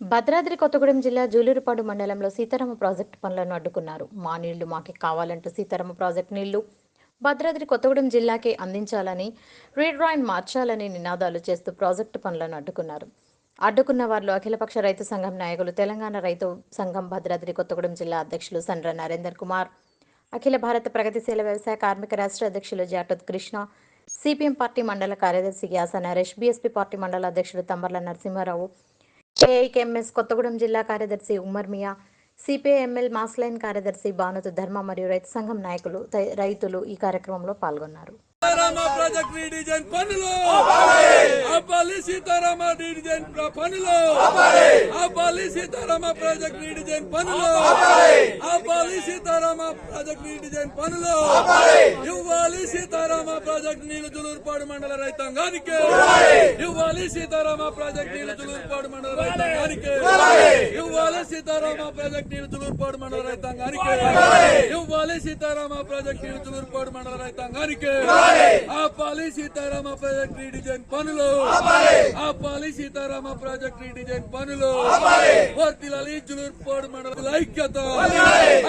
భద్రాద్రి కొత్తగూడెం జిల్లా జూలూరుపాడు మండలంలో సీతారామ ప్రాజెక్టు పనులను అడ్డుకున్నారు. మా నీళ్ళు మాకే కావాలంటూ సీతారామ ప్రాజెక్టు నీళ్ళు భద్రాద్రి కొత్తగూడెం జిల్లాకే అందించాలని రీడ్రాయిన్ మార్చాలని నినాదాలు చేస్తూ ప్రాజెక్టు పనులను అడ్డుకున్నారు. అడ్డుకున్న వారిలో అఖిలపక్ష రైతు సంఘం నాయకులు తెలంగాణ రైతు సంఘం భద్రాద్రి కొత్తగూడెం జిల్లా అధ్యక్షులు సండ్ర నరేందర్ కుమార్ అఖిల భారత ప్రగతిశీల వ్యవసాయ కార్మిక రాష్ట్ర అధ్యక్షులు జాటత్ కృష్ణ సిపిఎం పార్టీ మండల కార్యదర్శి గ్యాస నరేష్ బీఎస్పీ పార్టీ మండల అధ్యక్షుడు తమ్మర్ల నరసింహారావు ఏఐకెంఎస్ కొత్తగూడెం జిల్లా కార్యదర్శి ఉమర్ మియా సిపిఐఎంఎల్ మాస్లైన్ కార్యదర్శి భానుతు ధర్మ మరియు రైతు సంఘం నాయకులు రైతులు ఈ కార్యక్రమంలో పాల్గొన్నారు. సీతారామ ప్రాజెక్ట్ రీడిజైన్ పనులు. ఆపాలి సీతారామ రీడిజైన్ పనులు. ఆపాలి సీతారామ ప్రాజెక్ట్ రీడిజైన్ పనులు. ఆపాలి సీతారామ ప్రాజెక్ట్ రీడిజైన్ పనులు. ఇవ్వాలి సీతారామ ప్రాజెక్ట్ నీళ్ళు జులూరుపాడు మండల రైతాంగానికి. ఇవ్వాలి సీతారామ ప్రాజెక్ట్ నీళ్ళు జులూరుపాడు మండల రైతాంగానికి. ఇవ్వాలి సీతారామ ప్రాజెక్ట్ నీళ్ళు జులూరుపాడు మండల రైతాంగానికి. ఇవ్వాలి సీతారామ ప్రాజెక్ట్ నీళ్ళు మండల రైతాంగానికి. ఆపాలి. సీతారామ ప్రాజెక్ట్ రీడిజైన్ పనులు. ఆపాలి. సీతారామ ప్రాజెక్ట్ రీడిజైన్ పనులు. వర్తిలాలి జులూరుపాడు మండల ఐక్యత.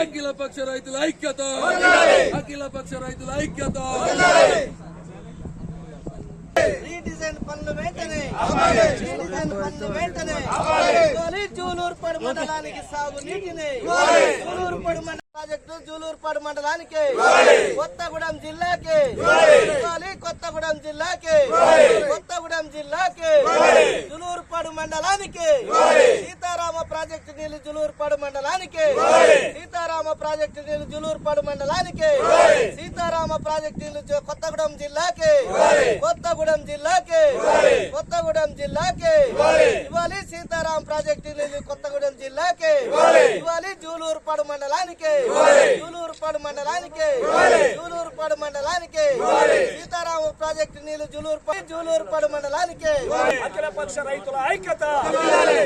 అఖిల పక్ష రైతుల ఐక్యత. అఖిల పక్ష రైతుల ఐక్యత. రీడిజైన్ పనులు వెంటనే. రీడిజైన్ పనులు వెంటనే. జూలూరుపాడు మండలానికి సాగు నీటిని. జూలూరుపాడు ప్రాజెక్టు జూలూరుపాడు మండలానికి. కొత్తగూడెం జిల్లాకి. కొత్తగూడెం జిల్లాకి. కొత్తగూడెం జిల్లాకి. జులూరుపాడు మండలానికి. సీతారామ ప్రాజెక్టు నీళ్ళు జులూరుపాడు మండలానికి. సీతారామ ప్రాజెక్టు నీళ్ళు జులూరుపాడు మండలానికి. సీతారామ ప్రాజెక్టు నీళ్ళు కొత్తగూడెం జిల్లాకి. కొత్తగూడెం జిల్లాకి. కొత్తగూడెం జిల్లాకి. ఇవ్వాలి సీతారాం ప్రాజెక్టు నీళ్ళు కొత్తగూడెం జిల్లాకి. ఇవ్వాలి జూలూరుపాడు మండలానికి. జూలూరుపాడు మండలానికి. జూలూరుపాడు మండలానికి. సీతారామ ప్రాజెక్టు నీళ్ళు జూలూరుపాడు జూలూరుపాడు మండలానికి. అఖిల పక్ష రైతుల ఐక్యత.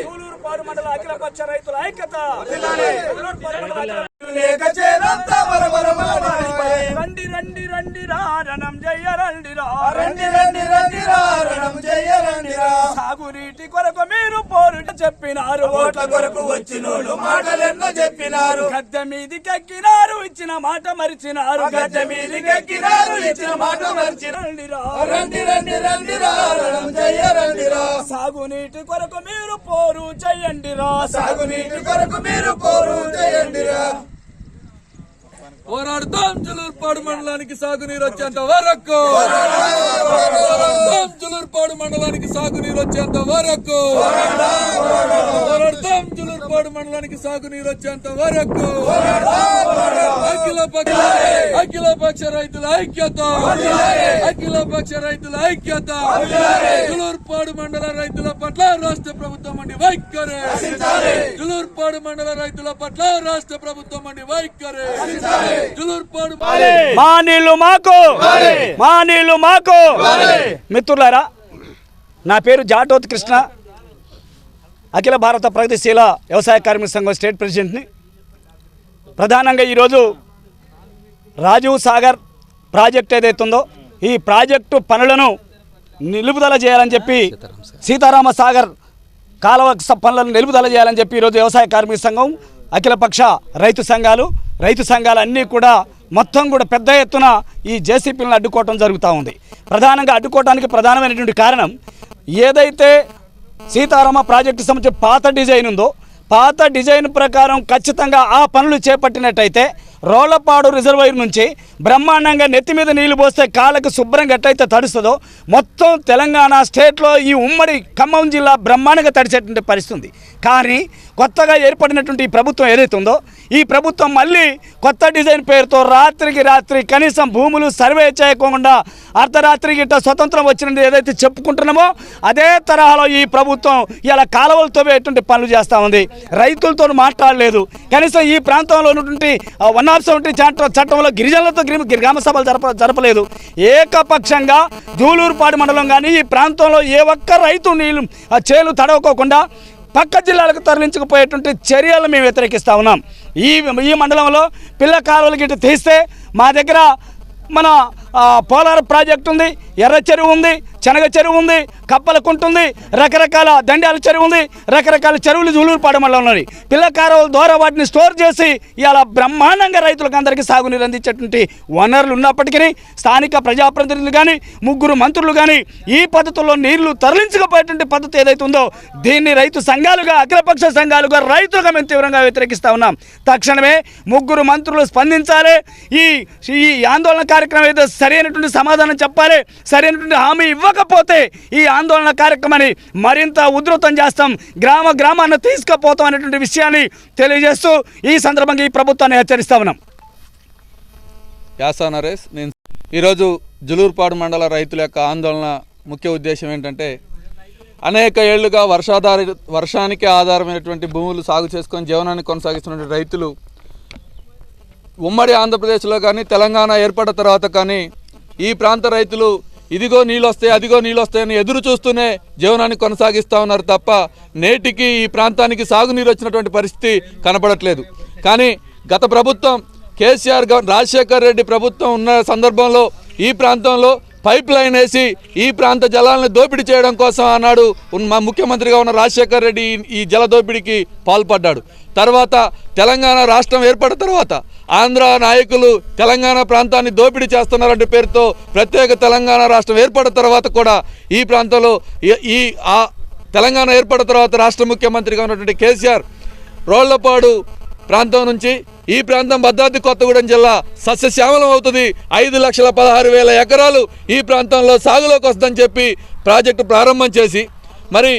కూలూరుపాడు మండల అఖిల పక్ష రైతుల ఐక్యత. మండల రండి రండి రండి రా రణం జయ రండి రండి రండి రండి రా రణం జయ రండి సాగునీటి కొరకు మీరు పోరు చెప్పినారు. ఓట్ల కొరకు వచ్చినోళ్ళు మాటలెన్నో చెప్పినారు. గద్దె మీదికి ఎక్కినారు ఇచ్చిన మాట మరిచినారు. గద్దె మీదికి ఎక్కినారు, ఇచ్చిన మాట మరిచినారు. రండి రండి రండి రండి రా రణం జయ రండి సాగునీటి కొరకు మీరు పోరు చెయ్యండి రా. సాగునీటి కొరకు మీరు పోరు చేయండి రా. పోరాడతాం జులూరుపాడు మండలానికి సాగునీరు వచ్చేంత వరకు. పోరాడతాం జులూరుపాడు మండలానికి సాగునీరు వచ్చేంత వరకు. జులూరుపాడు మండలానికి సాగునీరు వచ్చేంత వరకు. అఖిల పక్ష అఖిల పక్ష రైతుల ఐక్యత. అఖిల పక్ష రైతుల ఐక్యత. జులూరుపాడు మండల రైతుల పట్ల రాష్ట్ర ప్రభుత్వం అండి వైఖరి. జులూరుపాడు మండల రైతుల పట్ల రాష్ట్ర ప్రభుత్వం అండి వైఖరి. జులూరుపాడు మా నీళ్ళు మాకు. మా నీళ్ళు మాకు. మిత్రులారా నా పేరు జాటోత్ కృష్ణ. అఖిల భారత ప్రగతిశీల వ్యవసాయ కార్మిక సంఘం స్టేట్ ప్రెసిడెంట్ని. ప్రధానంగా ఈరోజు రాజీవ్ సాగర్ ప్రాజెక్ట్ ఏదైతుందో ఉందో ఈ ప్రాజెక్టు పనులను నిలుపుదల చేయాలని చెప్పి సీతారామ సాగర్ కాలవ పనులను నిలుపుదల చేయాలని చెప్పి ఈరోజు వ్యవసాయ కార్మిక సంఘం అఖిలపక్ష రైతు సంఘాలు రైతు సంఘాలు అన్నీ కూడా మొత్తం కూడా పెద్ద ఎత్తున ఈ జేసీపీలను అడ్డుకోవటం జరుగుతూ ఉంది. ప్రధానంగా అడ్డుకోవడానికి ప్రధానమైనటువంటి కారణం ఏదైతే సీతారామ ప్రాజెక్టు సంబంధించి పాత డిజైన్ ఉందో పాత డిజైన్ ప్రకారం ఖచ్చితంగా ఆ పనులు చేపట్టినట్టయితే రోళ్ళపాడు రిజర్వాయర్ నుంచి బ్రహ్మాండంగా నెత్తి మీద నీళ్ళు పోస్తే కాళ్ళకు శుభ్రంగా ఎట్టయితే తడుస్తుందో మొత్తం తెలంగాణ స్టేట్లో ఈ ఉమ్మడి ఖమ్మం జిల్లా బ్రహ్మాండంగా తడిచేటువంటి పరిస్థితి ఉంది. కానీ కొత్తగా ఏర్పడినటువంటి ఈ ప్రభుత్వం ఏదైతే ఉందో ఈ ప్రభుత్వం మళ్ళీ కొత్త డిజైన్ పేరుతో రాత్రికి రాత్రి కనీసం భూములు సర్వే చేయకుండా అర్ధరాత్రి గిట్ట స్వతంత్రం వచ్చినది ఏదైతే చెప్పుకుంటున్నామో అదే తరహాలో ఈ ప్రభుత్వం ఇలా కాలువలు తవ్వేటువంటి పనులు చేస్తూ ఉంది. రైతులతో మాట్లాడలేదు. కనీసం ఈ ప్రాంతంలో ఉన్నటువంటి ఆ, వన్ ఆఫ్ సెవెంటీ చట్ట చట్టంలో గిరిజనులతో గ్రామ సభలు జరప జరపలేదు. ఏకపక్షంగా జూలూరుపాడు మండలం కానీ ఈ ప్రాంతంలో ఏ ఒక్క రైతు నీళ్ళు ఆ చేలు తడవకోకుండా పక్క జిల్లాలకు తరలించకపోయేటువంటి చర్యలు మేము వ్యతిరేకిస్తా ఉన్నాం. ఈ ఈ మండలంలో పిల్ల కాలువలు గిట్ట తీస్తే మా దగ్గర మన పోలార్ ప్రాజెక్టు ప్రాజెక్ట్ ఉంది ఎర్ర చెరువు ఉంది శనగ చెరువు ఉంది కప్పల కుంటుంది రకరకాల దండాల చెరువు ఉంది రకరకాల చెరువులు జూలూరుపాడు మండలంలో ఉన్నాయి. పిల్లకారుల ద్వారా వాటిని స్టోర్ చేసి ఇలా బ్రహ్మాండంగా రైతులకు అందరికీ సాగునీరు అందించేటువంటి వనరులు ఉన్నప్పటికీ స్థానిక ప్రజాప్రతినిధులు కానీ ముగ్గురు మంత్రులు కానీ ఈ పద్ధతుల్లో నీళ్ళు తరలించకపోయేటువంటి పద్ధతి ఏదైతే ఉందో దీన్ని రైతు సంఘాలుగా అఖిలపక్ష సంఘాలుగా రైతులుగా మేము తీవ్రంగా వ్యతిరేకిస్తూ ఉన్నాం. తక్షణమే ముగ్గురు మంత్రులు స్పందించాలి. ఈ ఈ ఆందోళన కార్యక్రమం ఏదో సరైనటువంటి సమాధానం చెప్పాలి. సరైనటువంటి హామీ ఇవ్వకపోతే ఈ ఆందోళన కార్యక్రమాన్ని మరింత ఉధృతం చేస్తాం గ్రామ గ్రామాన్ని తీసుకుపోతాం అనేటువంటి విషయాన్ని తెలియజేస్తూ ఈ సందర్భంగా ఈ ప్రభుత్వాన్ని హెచ్చరిస్తా ఉన్నాం. యాసా నరేష్ నేను ఈరోజు జులూరుపాడు మండల రైతుల యొక్క ఆందోళన ముఖ్య ఉద్దేశం ఏంటంటే అనేక ఏళ్ళుగా వర్షాధార వర్షానికి ఆధారమైనటువంటి భూములు సాగు చేసుకొని జీవనాన్ని కొనసాగిస్తున్న రైతులు ఉమ్మడి ఆంధ్రప్రదేశ్లో కానీ తెలంగాణ ఏర్పడిన తర్వాత కానీ ఈ ప్రాంత రైతులు ఇదిగో నీళ్ళు వస్తాయి అదిగో నీళ్ళు వస్తాయని ఎదురు చూస్తూనే జీవనాన్ని కొనసాగిస్తూ ఉన్నారు తప్ప నేటికి ఈ ప్రాంతానికి సాగునీరు వచ్చినటువంటి పరిస్థితి కనపడట్లేదు. కానీ గత ప్రభుత్వం కేసీఆర్ గవ రాజశేఖర్ రెడ్డి ప్రభుత్వం ఉన్న సందర్భంలో ఈ ప్రాంతంలో పైప్ లైన్ వేసి ఈ ప్రాంత జలాలను దోపిడీ చేయడం కోసం ఆనాడు మా ముఖ్యమంత్రిగా ఉన్న రాజశేఖర్ రెడ్డి ఈ- జల దోపిడీకి పాల్పడ్డాడు. తర్వాత తెలంగాణ రాష్ట్రం ఏర్పడిన తర్వాత ఆంధ్ర నాయకులు తెలంగాణ ప్రాంతాన్ని దోపిడీ చేస్తున్నారంటే పేరుతో ప్రత్యేక తెలంగాణ రాష్ట్రం ఏర్పడిన తర్వాత కూడా ఈ ప్రాంతంలో ఈ- ఈ ఆ తెలంగాణ ఏర్పడిన తర్వాత రాష్ట్ర ముఖ్యమంత్రిగా ఉన్నటువంటి కేసీఆర్ రోళ్ళపాడు ప్రాంతం నుంచి ఈ ప్రాంతం భద్రాద్రి కొత్తగూడెం జిల్లా సస్యశ్యామలం అవుతుంది. ఐదు లక్షల పదహారు వేల ఎకరాలు ఈ ప్రాంతంలో సాగులోకి వస్తుందని చెప్పి ప్రాజెక్టు ప్రారంభం చేసి మరి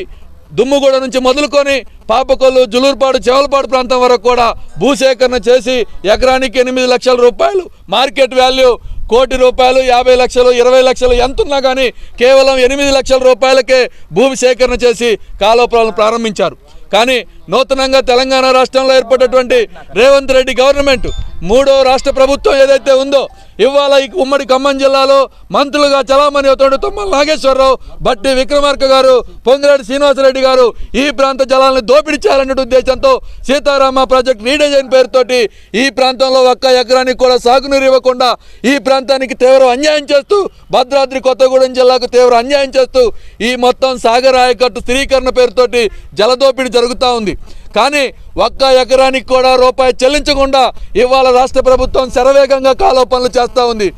దుమ్ముగూడ నుంచి మొదలుకొని పాపకొల్లు జులూరుపాడు చెవలపాడు ప్రాంతం వరకు కూడా భూసేకరణ చేసి ఎకరానికి ఎనిమిది లక్షల రూపాయలు మార్కెట్ వాల్యూ కోటి రూపాయలు యాభై లక్షలు ఇరవై లక్షలు ఎంత ఉన్నా కానీ కేవలం ఎనిమిది లక్షల రూపాయలకే భూమి సేకరణ చేసి కాలువ ప్రారంభించారు. కానీ నూతనంగా తెలంగాణ రాష్ట్రంలో ఏర్పడినటువంటి రేవంత్ రెడ్డి గవర్నమెంట్ మూడో రాష్ట్ర ప్రభుత్వం ఏదైతే ఉందో ఇవాళ ఈ ఉమ్మడి ఖమ్మం జిల్లాలో మంత్రులుగా చలామణి అవుతుండే తుమ్మల నాగేశ్వరరావు బట్టి విక్రమార్క గారు పొంగిరెడ్డి శ్రీనివాసరెడ్డి గారు ఈ ప్రాంత జలాలను దోపిడీ చేయాలనే ఉద్దేశంతో సీతారామ ప్రాజెక్ట్ రీడిజైన్ పేరుతోటి ఈ ప్రాంతంలో ఒక్క ఎకరానికి కూడా సాగునీరు ఇవ్వకుండా ఈ ప్రాంతానికి తీవ్ర అన్యాయం చేస్తూ భద్రాద్రి కొత్తగూడెం జిల్లాకు తీవ్ర అన్యాయం చేస్తూ ఈ మొత్తం సాగర్ ఆయకట్టు స్థిరీకరణ పేరుతోటి జలదోపిడీ జరుగుతూ ఉంది. కానీ ఒక్క ఎకరానికి కూడా రూపాయి చెల్లించకుండా ఇవాళ రాష్ట్ర ప్రభుత్వం శరవేగంగా కాలువ పనులు చేస్తూ ఉంది.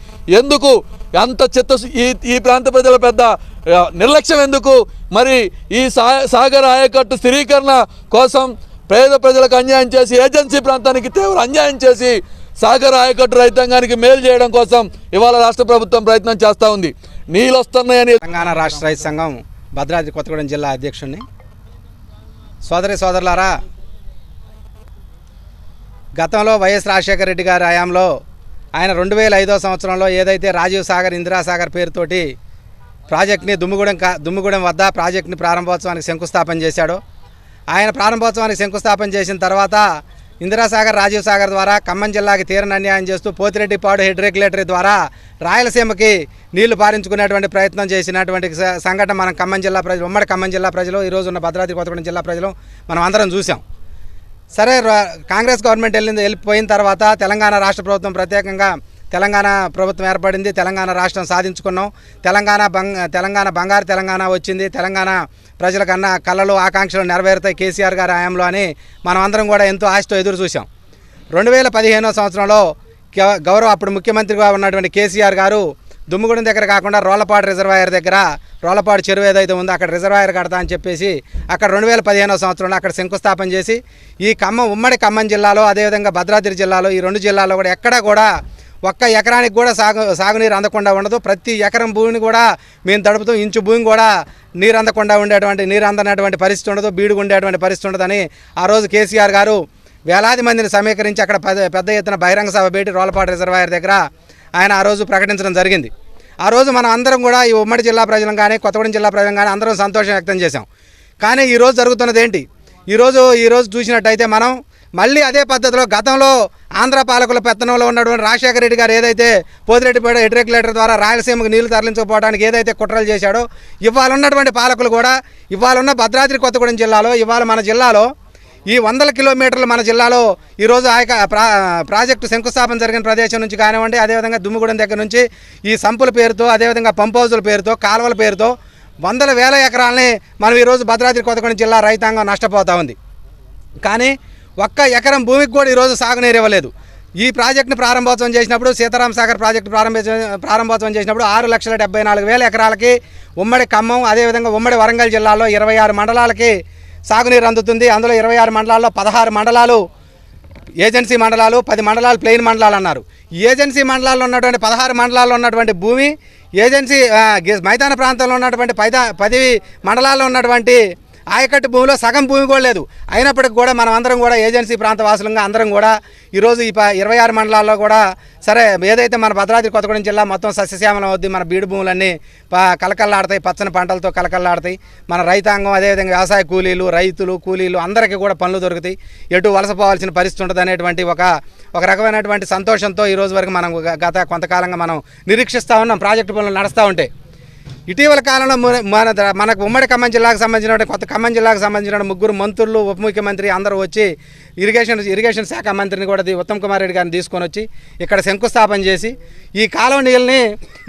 ఎందుకు? అంత చిత్త ఈ ఈ ప్రాంత ప్రజల పెద్ద నిర్లక్ష్యం ఎందుకు? మరి ఈ సా సాగర్ ఆయకట్టు స్థిరీకరణ కోసం పేద ప్రజలకు అన్యాయం చేసి ఏజెన్సీ ప్రాంతానికి తీవ్ర అన్యాయం చేసి సాగర్ ఆయకట్టు రైతాంగానికి మేలు చేయడం కోసం ఇవాళ రాష్ట్ర ప్రభుత్వం ప్రయత్నం చేస్తూ ఉంది. నీళ్ళు వస్తున్నాయని తెలంగాణ రాష్ట్ర రైతు సంఘం భద్రాద్రి కొత్తగూడెం జిల్లా అధ్యక్షుడిని సోదరి సోదరులారా గతంలో వైఎస్ రాజశేఖర రెడ్డి గారి హయాంలో ఆయన రెండు వేల ఐదో సంవత్సరంలో ఏదైతే రాజీవ్ సాగర్ ఇందిరాసాగర్ పేరుతోటి ప్రాజెక్ట్ని దుమ్ముగూడెం కా దుమ్ముగూడెం వద్ద ప్రాజెక్ట్ని ప్రారంభోత్సవానికి శంకుస్థాపన చేశాడు. ఆయన ప్రారంభోత్సవానికి శంకుస్థాపన చేసిన తర్వాత ఇందిరాసాగర్ రాజీవ్ సాగర్ ద్వారా ఖమ్మం జిల్లాకి తీరని అన్యాయం చేస్తూ పోతిరెడ్డిపాడు హెడ్ రెగ్యులేటరీ ద్వారా రాయలసీమకి నీళ్ళు పారించుకునేటువంటి ప్రయత్నం చేసినటువంటి సంఘటన మనం ఖమ్మం జిల్లా ప్రజలు ఉమ్మడి ఖమ్మం జిల్లా ప్రజలు ఈరోజు ఉన్న భద్రాద్రి కొత్తగూడెం జిల్లా ప్రజలు మనం అందరం చూసాం సరే కాంగ్రెస్ గవర్నమెంట్ వెళ్ళింది వెళ్ళిపోయిన తర్వాత తెలంగాణ రాష్ట్ర ప్రభుత్వం ప్రత్యేకంగా తెలంగాణ ప్రభుత్వం ఏర్పడింది తెలంగాణ రాష్ట్రం సాధించుకున్నాం. తెలంగాణ బంగ తెలంగాణ బంగారు తెలంగాణ వచ్చింది. తెలంగాణ ప్రజలకన్నా కళలు ఆకాంక్షలు నెరవేరుతాయి కేసీఆర్ గారి హయాంలో అని మనం అందరం కూడా ఎంతో ఆశతో ఎదురు చూసాం రెండు వేల పదిహేనో సంవత్సరంలో గౌరవ అప్పుడు ముఖ్యమంత్రిగా ఉన్నటువంటి కేసీఆర్ గారు దుమ్ముగూడెం దగ్గర కాకుండా రోలపాడు రిజర్వాయర్ దగ్గర రోలపాడు చెరువు ఏదైతే ఉందో అక్కడ రిజర్వాయర్ కడతా అని చెప్పేసి అక్కడ రెండు వేల పదిహేనో సంవత్సరంలో అక్కడ శంకుస్థాపన చేసి ఈ ఖమ్మం ఉమ్మడి ఖమ్మం జిల్లాలో అదేవిధంగా భద్రాద్రి జిల్లాలో ఈ రెండు జిల్లాల్లో కూడా ఎక్కడా కూడా ఒక్క ఎకరానికి కూడా సాగు సాగునీరు అందకుండా ఉండదు. ప్రతి ఎకరం భూమిని కూడా మేము తడుపుతూ. ఇంచు భూమి కూడా నీరు అందకుండా ఉండేటువంటి నీరు అందనటువంటి పరిస్థితి ఉండదు. బీడుగు ఉండేటువంటి పరిస్థితి ఉండదని ఆ రోజు కేసీఆర్ గారు వేలాది మందిని సమీకరించి అక్కడ పెద్ద ఎత్తున బహిరంగ సభ పెట్టి రోలపాటి రిజర్వాయర్ దగ్గర ఆయన ఆ రోజు ప్రకటించడం జరిగింది. ఆ రోజు మనం అందరం కూడా ఈ ఉమ్మడి జిల్లా ప్రజలం కానీ కొత్తగూడెం జిల్లా ప్రజలం కానీ అందరం సంతోషం వ్యక్తం చేశాం. కానీ ఈరోజు జరుగుతున్నది ఏంటి? ఈరోజు ఈరోజు చూసినట్టయితే మనం మళ్ళీ అదే పద్ధతిలో గతంలో ఆంధ్ర పాలకుల పెత్తనంలో ఉన్నటువంటి రాజశేఖర రెడ్డి గారు ఏదైతే పోతిరెడ్డిపేట ఎడ్రెక్యులేటర్ ద్వారా రాయలసీమకు నీళ్ళు తరలించకపోవడానికి ఏదైతే కుట్రలు చేశాడో ఇవాళ ఉన్నటువంటి పాలకులు కూడా ఇవాళ ఉన్న భద్రాద్రి కొత్తగూడెం జిల్లాలో ఇవాళ మన జిల్లాలో ఈ వందల కిలోమీటర్లు మన జిల్లాలో ఈరోజు ఆయక ప్రా ప్రాజెక్టు శంకుస్థాపన జరిగిన ప్రదేశం నుంచి కానివ్వండి అదేవిధంగా దుమ్ముగూడెం దగ్గర నుంచి ఈ సంపుల పేరుతో అదేవిధంగా పంప్ హౌజుల పేరుతో కాలువల పేరుతో వందల వేల ఎకరాలని మనం ఈరోజు భద్రాద్రి కొత్తగూడెం జిల్లా రైతాంగం నష్టపోతూ ఉంది. కానీ ఒక్క ఎకరం భూమికి కూడా ఈరోజు సాగునీరు ఇవ్వలేదు. ఈ ప్రాజెక్టును ప్రారంభోత్సవం చేసినప్పుడు సీతారాం సాగర్ ప్రాజెక్టు ప్రారంభ ప్రారంభోత్సవం చేసినప్పుడు ఆరు లక్షల డెబ్బై నాలుగు వేల ఎకరాలకి ఉమ్మడి ఖమ్మం అదేవిధంగా ఉమ్మడి వరంగల్ జిల్లాలో ఇరవై ఆరు మండలాలకి సాగునీరు అందుతుంది. అందులో ఇరవై ఆరు మండలాల్లో పదహారు మండలాలు ఏజెన్సీ మండలాలు పది మండలాలు ప్లెయిన్ మండలాలు అన్నారు. ఈ ఏజెన్సీ మండలాల్లో ఉన్నటువంటి పదహారు మండలాల్లో ఉన్నటువంటి భూమి ఏజెన్సీ మైదాన ప్రాంతంలో ఉన్నటువంటి పైదా పది మండలాల్లో ఉన్నటువంటి ఆయకట్టు భూమిలో సగం భూమి కూడా లేదు. అయినప్పటికీ కూడా మనం అందరం కూడా ఏజెన్సీ ప్రాంత వాసులంగా అందరం కూడా ఈరోజు ఈ ప ఇరవై ఆరు మండలాల్లో కూడా సరే ఏదైతే మన భద్రాద్రి కొత్తగూడెం జిల్లా మొత్తం సస్యశ్యామలం అవుద్ది మన బీడు భూములన్నీ ప కలకల్లాడతాయి పచ్చని పంటలతో కలకల్లాడతాయి. మన రైతాంగం అదేవిధంగా వ్యవసాయ కూలీలు రైతులు కూలీలు అందరికీ కూడా పనులు దొరుకుతాయి. ఎటు వలసపోవాల్సిన పరిస్థితి ఉంటుంది అనేటువంటి ఒక ఒక రకమైనటువంటి సంతోషంతో ఈ రోజు వరకు మనం గత కొంతకాలంగా మనం నిరీక్షిస్తూ ఉన్నాం. ప్రాజెక్టు పనులు నడుస్తూ ఉంటాయి ఇటీవల కాలంలో మన- మనకు ఉమ్మడి ఖమ్మం జిల్లాకు సంబంధించిన కొత్త ఖమ్మం జిల్లాకు సంబంధించిన ముగ్గురు మంత్రులు ఉప ముఖ్యమంత్రి అందరూ వచ్చి ఇరిగేషన్ ఇరిగేషన్ శాఖ మంత్రిని కూడా ఉత్తమ్ కుమార్ రెడ్డి గారిని తీసుకొని వచ్చి ఇక్కడ శంకుస్థాపన చేసి ఈ కాలువ నీళ్ళని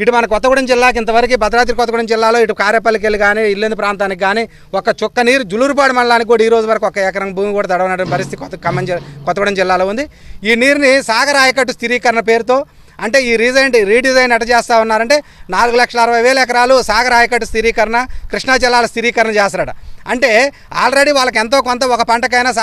ఇటు మన కొత్తగూడెం జిల్లాకి ఇంతవరకు భద్రాద్రి కొత్తగూడెం జిల్లాలో ఇటు కారేపల్లికెళ్ళి కానీ ఇల్లంది ప్రాంతానికి కానీ ఒక చుక్క నీరు జులూరుపాడు మండలానికి కూడా ఈ రోజు వరకు ఒక ఎకరం భూమి కూడా తడవనటువంటి పరిస్థితి కొత్త ఖమ్మం జిల్లా కొత్తగూడెం జిల్లాలో ఉంది. ఈ నీరుని సాగర ఆయకట్టు స్థిరీకరణ పేరుతో అంటే ఈ రీజైన్ రీడిజైన్ ఎట చేస్తా ఉన్నారంటే నాలుగు లక్షల అరవై వేల ఎకరాలు సాగర్ ఆయకట్టు స్థిరీకరణ కృష్ణా జలాల స్థిరీకరణ చేస్తారట. అంటే ఆల్రెడీ వాళ్ళకి ఎంతో కొంత ఒక పంటకైనా